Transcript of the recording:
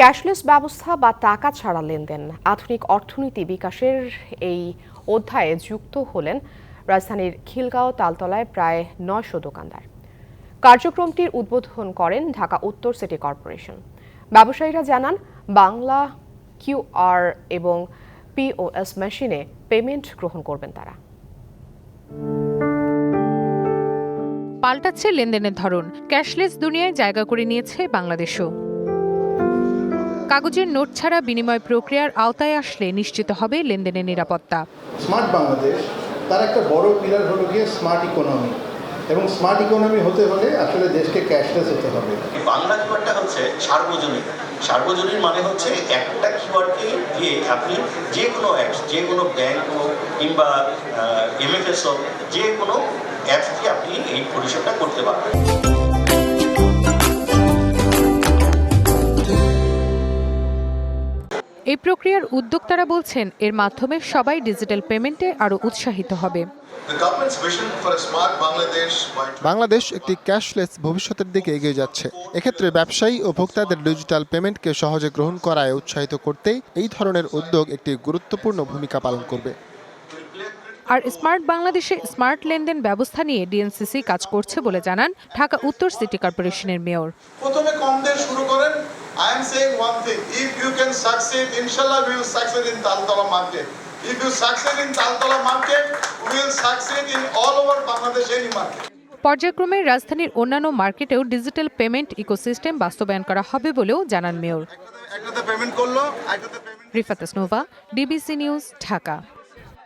Cashless ব্যবস্থা বা টাকা ছাড়া লেনদেন। আধুনিক অর্থনীতি বিকাশের এই অধ্যায়ে যুক্ত হলেন রাজধানীর খিলগাঁও তালতলায় প্রায় নয়শো দোকানদার। কার্যক্রমটির উদ্বোধন করেন ঢাকা উত্তর সিটি কর্পোরেশন। ব্যবসায়ীরা জানান, বাংলা কিউআর এবং পিওএস মেশিনে পেমেন্ট গ্রহণ করবেন তারা। পাল্টাচ্ছে লেনদেনের ধরন। ক্যাশলেস দুনিয়ায় জায়গা করে নিয়েছে বাংলাদেশও। কাগজের নোট ছাড়া বিনিময় প্রক্রিয়ার আওতায় আসলে নিশ্চিত হবে লেনদেনের নিরাপত্তা। স্মার্ট বাংলাদেশ তার একটা বড় পিলার হলো গিয়ে স্মার্ট ইকোনমি। এবং স্মার্ট ইকোনমি হতে হলে আসলে দেশকে ক্যাশলেস হতে হবে। বাংলা কিওয়ার্ডটা হচ্ছে সার্বজনীন। সার্বজনীন মানে হচ্ছে একটা কিওয়ার্ডকে দিয়ে আপনি যে কোনো অ্যাপস যে কোনো ব্যাংক হোক কিংবা এমএফএস হোক যে কোনো অ্যাপস দিয়ে আপনি এই পরিষেবাটা করতে পারবেন। এই প্রক্রিয়ার উদ্যোক্তারা বলছেন এর মাধ্যমে সবাই ডিজিটাল পেমেন্টে আরও উৎসাহিত হবে। বাংলাদেশ একটি ক্যাশলেস ভবিষ্যতের দিকে এগিয়ে যাচ্ছে। এক্ষেত্রে ব্যবসায়ী ও ভোক্তাদের ডিজিটাল পেমেন্টকে সহজে গ্রহণ করায় উৎসাহিত করতে এই ধরনের উদ্যোগ একটি গুরুত্বপূর্ণ ভূমিকা পালন করবে। আর স্মার্ট বাংলাদেশে স্মার্ট লেনদেন ব্যবস্থা নিয়ে ডিএনসিসি কাজ করছে বলে জানান ঢাকা উত্তর সিটি কর্পোরেশনের মেয়র। প্রথমে কম দিয়ে শুরু করেন I am saying one thing if you can succeed ইনশাল্লাহ will succeed in Taltala market if you succeed in Taltala market will succeed in all over Bangladesh any market পর্যায়ক্রমে রাজধানীর অন্যান্য মার্কেটেও ডিজিটাল পেমেন্ট ইকোসিস্টেম বাস্তবায়ন করা হবে বলেও জানান mayor. Rifat Nova DBC news Dhaka.